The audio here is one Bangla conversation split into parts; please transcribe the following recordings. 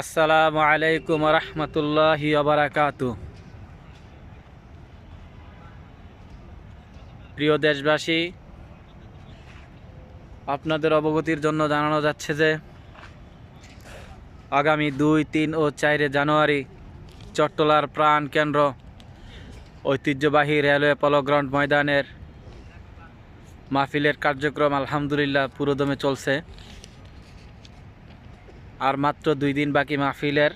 আসসালামু আলাইকুম রহমতুল্লাহি বারাকাতু। প্রিয় দেশবাসী, আপনাদের অবগতির জন্য জানানো যাচ্ছে যে, আগামী দুই, তিন ও চারে জানুয়ারি চট্টলার প্রাণ কেন্দ্র ঐতিহ্যবাহী রেলওয়ে পলো গ্রাউন্ড ময়দানের মাহফিলের কার্যক্রম আলহামদুলিল্লাহ পুরোদমে চলছে। আর মাত্র দুই দিন বাকি মাহফিলের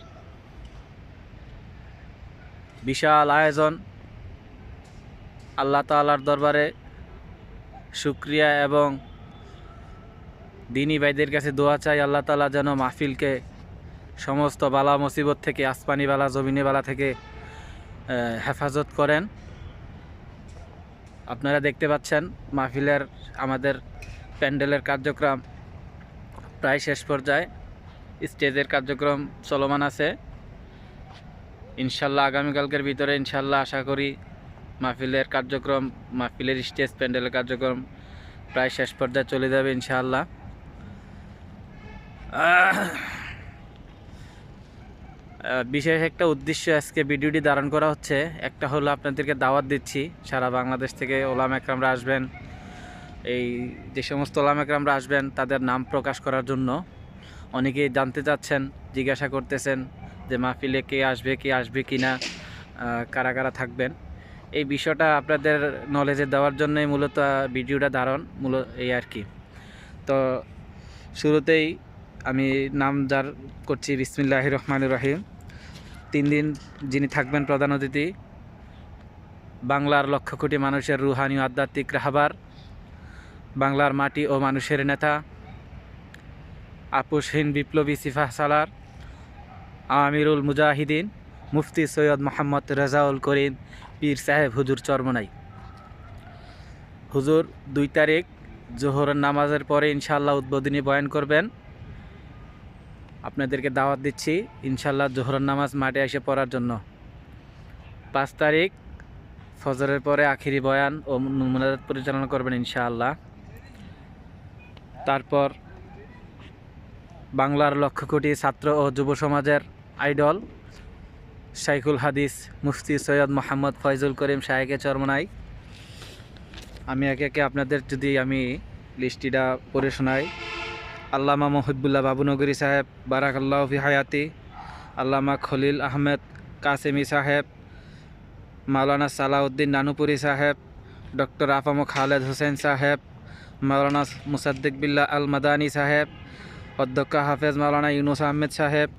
বিশাল আয়োজন। আল্লাহ তালার দরবারে শুক্রিয়া এবং দিনী ভাইদের কাছে দোয়া চাই আল্লাহ তালা যেন মাহফিলকে সমস্ত বালা মুসিবত থেকে, আসমানি বালা, জমিনি বালা থেকে হেফাজত করেন। আপনারা দেখতে পাচ্ছেন মাহফিলের আমাদের প্যান্ডেলের কার্যক্রম প্রায় শেষ পর্যায়ে। স্টেজের কার্যক্রম চলমান আছে। ইনশাল্লাহ আগামীকালকের ভিতরে ইনশাল্লাহ আশা করি মাহফিলের কার্যক্রম মাহফিলের স্টেজ প্যান্ডেলের কার্যক্রম প্রায় শেষ পর্যায়ে চলে যাবে আহ, বিশেষ একটা উদ্দেশ্য আজকে ভিডিওটি ধারণ করা হচ্ছে একটা হলো আপনাদেরকে দাওয়াত দিচ্ছি। সারা বাংলাদেশ থেকে ওলাম একরামরা আসবেন। এই যে সমস্ত ওলাম একরামরা আসবেন তাদের নাম প্রকাশ করার জন্য। অনেকেই জানতে চাচ্ছেন, জিজ্ঞাসা করতেছেন যে মাহফিলে কে আসবে কে আসবে কি না কারা কারা থাকবেন। এই বিষয়টা আপনাদের নলেজে দেওয়ার জন্যই মূলত ভিডিওটা ধারণ, মূল এই আর কি। তো শুরুতেই আমি নাম যার করছি বিসমিল্লাহ রহমান রহিম। তিন দিন যিনি থাকবেন প্রধান অতিথি, বাংলার লক্ষ কোটি মানুষের রুহানি আধ্যাত্মিক রাহাবার, বাংলার মাটি ও মানুষের নেতা আপুসহীন বিপ্লবী সিফা সালার, আমিরুল মুজাহিদিন, মুফতি সৈয়দ মোহাম্মদ রেজাউল করিম, পীর সাহেব হুজুর চরমনাই। হুজুর, দুই তারিখ জোহরের নামাজের পরে ইনশাল্লাহ উদ্বোধনী বয়ান করবেন। আপনাদেরকে দাওয়াত দিচ্ছি ইনশাল্লাহ জোহরের নামাজ মাঠে এসে পড়ার জন্য। পাঁচ তারিখ ফজরের পরে আখিরি বয়ান ও মুনাজাত পরিচালনা করবেন ইনশাআল্লাহ। তারপর বাংলার লক্ষ কোটি ছাত্র ও যুব সমাজের আইডল শাইখুল হাদিস মুফতি সৈয়দ মোহাম্মদ ফয়জুল করিম শাহেকে চরমনাই। আমি একে একে আপনাদের যদি আমি লিস্টিটা পড়ে শোনাই। আল্লামা মহিবুল্লাহ বাবুনগরী সাহেব, বারাকাল্লাহ ফি হায়াতি। আল্লামা খলিল আহমেদ কাসেমি সাহেব। মাওলানা সালাউদ্দিন নানুপুরি সাহেব। ডক্টর আফামু খালেদ হোসেন সাহেব। মাওলানা মুসাদ্দিক বিল্লাহ আল মাদানী সাহেব। অধ্যক্ষ হাফেজ মাওলানা ইউনুস আহমেদ সাহেব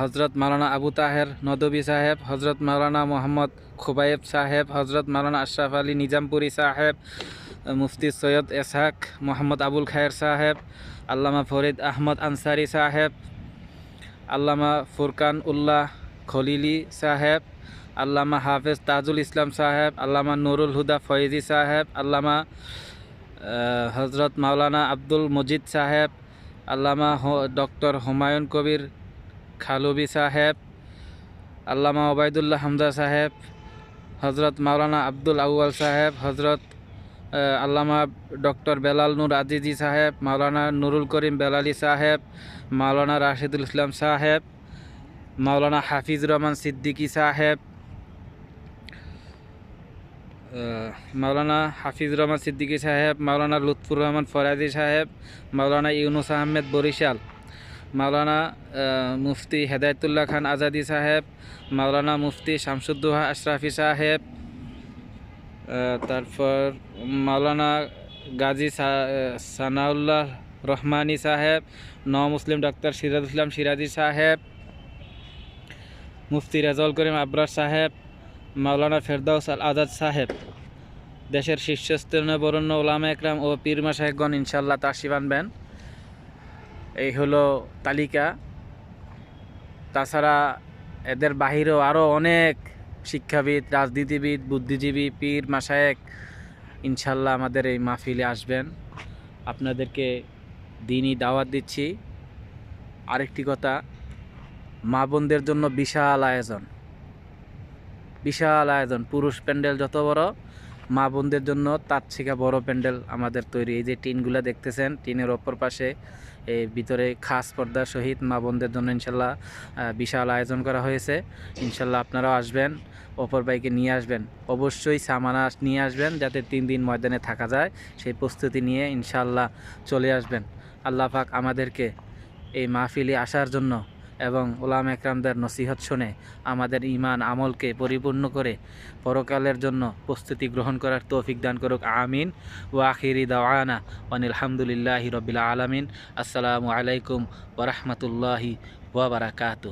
হজরত মাওলানা আবু তাহের নদবী সাহেব, হজরত মাওলানা মোহাম্মদ খুবাইব সাহেব, হজরত মাওলানা আশরাফ আলী নিজামপুরি সাহেব, মুফতি সৈয়দ এসহাক মোহাম্মদ আবুল খায়ের সাহেব, আল্লামা ফরিদ আহমদ আনসারি সাহেব, আল্লামা ফুরকান উল্লাহ খলিলি সাহেব, আল্লামা হাফেজ তাজুল ইসলাম সাহেব, আল্লামা নুরুল হুদা ফয়েজি সাহেব, আল্লামা হজরত মাওলানা আব্দুল মজিদ সাহেব, আল্লামা ডক্টর হুমায়ুন কবির খালুবি সাহেব, আল্লামা ওবায়দুল্লাহ হামজা সাহেব, হজরত মাওলানা আব্দুল আউয়াল সাহেব, হজরত আল্লামা ডক্টর বেলাল নূর আজিজি সাহেব, মাওলানা নুরুল করিম বেলালি সাহেব, মাওলানা রাশিদুল ইসলাম সাহেব, মাওলানা হাফিজ রহমান সিদ্দিকী সাহেব মাওলানা হাফিজ রহমান সিদ্দিকী সাহেব, মাওলানা লুৎফুর রহমান ফরাজি সাহেব, মাওলানা ইউনুস আহমেদ বরিশাল, মাওলানা মুফতি হেদায়তুল্লাহ খান আজাদি সাহেব, মাওলানা মুফতি শামসুদ্দোহা আশরাফি সাহেব তারপর মাওলানা গাজী সানাউল্লাহ রহমানি সাহেব ন মুসলিম ডাক্তার সিরাজ ইসলাম সিরাজি সাহেব, মুফতি রেজাউল করিম আবরার সাহেব মাওলানা ফেরদাউস আল আজাদ সাহেব, দেশের শীর্ষস্থানীয় বরণ্য ওলামা একরাম ও পীরমা সাহেবগণ ইনশাল্লাহ তাসিব আনবেন এই হলো তালিকা। তাছাড়া এদের বাহিরেও আরও অনেক শিক্ষাবিদ, রাজনীতিবিদ, বুদ্ধিজীবী, পীর মাসায়েক ইনশাল্লাহ আমাদের এই মাহফিলে আসবেন। আপনাদেরকে দিনই দাওয়াত দিচ্ছি। আরেকটি কথা, মা বোনদের জন্য বিশাল আয়োজন। বিশাল আয়োজন। পুরুষ প্যান্ডেল যত বড়, মা বোনদের জন্য তার থেকে বড় প্যান্ডেল আমাদের তৈরি। এই যে টিনগুলো দেখতেছেন, টিনের অপর পাশে এই ভিতরে খাস পর্দার সহিত মা বোনদের জন্য ইনশাল্লাহ বিশাল আয়োজন করা হয়েছে। ইনশাল্লাহ আপনারাও আসবেন, অপর বাইকে নিয়ে আসবেন। অবশ্যই সামানা নিয়ে আসবেন যাতে তিন দিন ময়দানে থাকা যায়। সেই প্রস্তুতি নিয়ে ইনশাল্লাহ চলে আসবেন। আল্লাহ পাক আমাদেরকে এই মাহফিলে আসার জন্য এবং ওলাম একরামদের নসিহত শুনে আমাদের ইমান আমলকে পরিপূর্ণ করে পরকালের জন্য প্রস্তুতি গ্রহণ করার তৌফিক দান করুক। আমিন। ওয়াখিরি দাওয়ানা অনিলহামদুলিল্লাহ রবিল আলমিন। আসসালামু আলাইকুম ওরহমতুল্লাহি ওয়াবারাকাতু